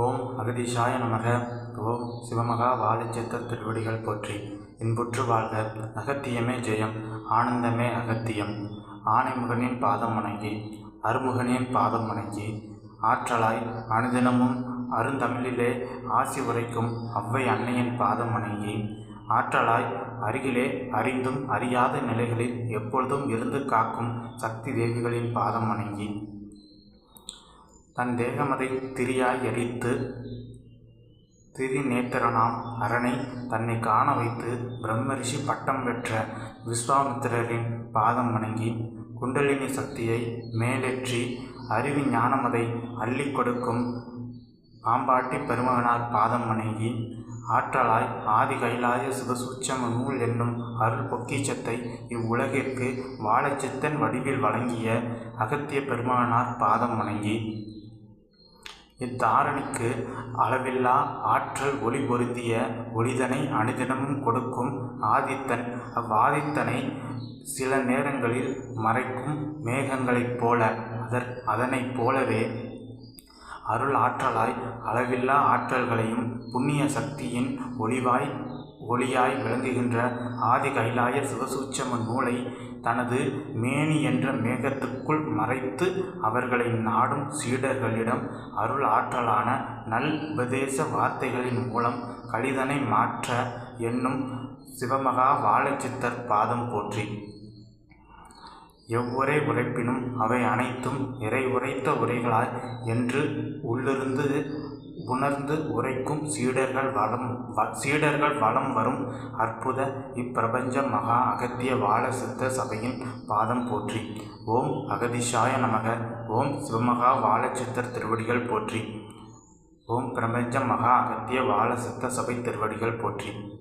ஓம் அகதீஷாய நமக. ஓம் சிவமகா வாழைச்சித்தர் திருவடிகள் போற்றி. இன்புற்று வாழ்க. அகத்தியமே ஜெயம். ஆனந்தமே அகத்தியம். ஆனைமுகனின் பாதம் வணங்கி அருமுகனின் பாதம் வணங்கி ஆற்றலாய் அனுதினமும் அருந்தமிழிலே ஆசி உரைக்கும் அவ்வை அன்னையின் பாதம் வணங்கி ஆற்றலாய் அருகிலே அறிந்தும் அறியாத நிலைகளில் எப்பொழுதும் இருந்து காக்கும் சக்தி தேவிகளின் பாதம் வணங்கி தன் தேகமதை திரியாய் எரித்து திரிநேத்திரனாம் அரணை தன்னை காண வைத்து பிரம்மரிஷி பட்டம் பெற்ற விஸ்வாமித்திரரின் பாதம் வணங்கி குண்டலினி சக்தியை மேலேற்றி அறிவு ஞானமதை அள்ளிக் கொடுக்கும் பாம்பாட்டி பெருமகனார் பாதம் வணங்கி ஆற்றலாய் ஆதி கைலாய சிவசூட்சம நூல் என்னும் அருள் பொக்கிச்சத்தை இவ்வுலகிற்கு வாழைச்சித்தன் வடிவில் வழங்கிய அகத்திய பெருமகனார் பாதம் வணங்கி இத்தாரணிக்கு அளவில்லா ஆற்றல் ஒளி பொருந்திய ஒளிதனை அனுதினமும் கொடுக்கும் ஆதித்தன் அவ்வாதித்தனை சில நேரங்களில் மறைக்கும் மேகங்களைப் போல அதற் அதனைப் போலவே அருள் ஆற்றலாய் அளவில்லா ஆற்றல்களையும் புண்ணிய சக்தியின் ஒளிவாய் ஒளியாய் விளங்குகின்ற ஆதி கைலாய சிவசூட்சம நூலை தனது மேனி என்ற மேகத்துக்குள் மறைத்து அவர்களை நாடும் சீடர்களிடம் அருள் ஆற்றலான நல் உபதேச வார்த்தைகளின் மூலம் கழிதனை மாற்ற என்னும் சிவமகா வாழைச்சித்தர் பாதம் போற்றி. எவ்வுரை உரைப்பினும் அவை அனைத்தும் இறை உரைத்த உரைகளாய் என்று உள்ளிருந்து உணர்ந்து உரைக்கும் சீடர்கள் வளம் வ- சீடர்கள் வலம் வரும் அற்புத இப்பிரபஞ்ச மகா அகத்திய வாழ சித்த சபையின் பாதம் போற்றி. ஓம் அகதிஷாய நமக. ஓம் சிவமகா வாழச்சித்தர் திருவடிகள் போற்றி. ஓம் பிரபஞ்ச மகா அகத்திய வாழ சித்த சபை திருவடிகள் போற்றி.